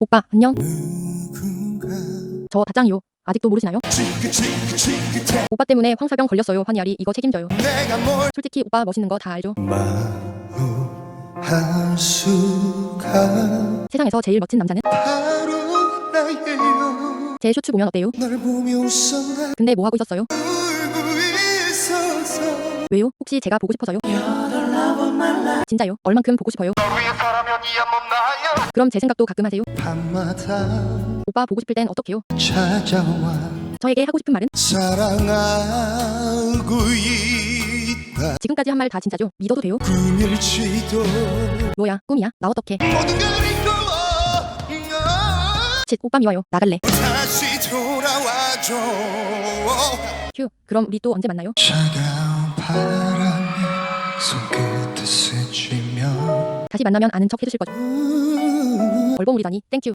오빠 안녕. 저 다짱이요. 아직도 모르시나요? 오빠 때문에 황사병 걸렸어요. 환희아리 이거 책임져요. 내가 뭘 솔직히 오빠 멋있는 거 다 알죠? 수가 세상에서 제일 멋진 남자는 바로 나예요 제 슈츠 보면 어때요? 널 보며 웃어 나 근데 뭐 하고 있었어요? 울고 있어서 왜요? 혹시 제가 보고 싶어서요? 진짜요? 얼만큼 보고 싶어요? 이한몸 나야 그럼 제 생각도 가끔 하세요. 밤마다 오빠 보고 싶을 땐 어떡해요? 찾아와 저에게 하고 싶은 말은 사랑하고 있다 지금까지 한 말 다 진짜죠? 믿어도 돼요? 꿈일지도 뭐야 꿈이야? 나 어떡해? 모든 걸 잊고 칫 오빠 미워요. 나갈래. 다시 돌아와줘 휴. 그럼 우리 또 언제 만나요? 차가운 바람이 손끝에 스치며 다시 만나면 아는 척 해주실 거죠? 얼버무리다니 땡큐.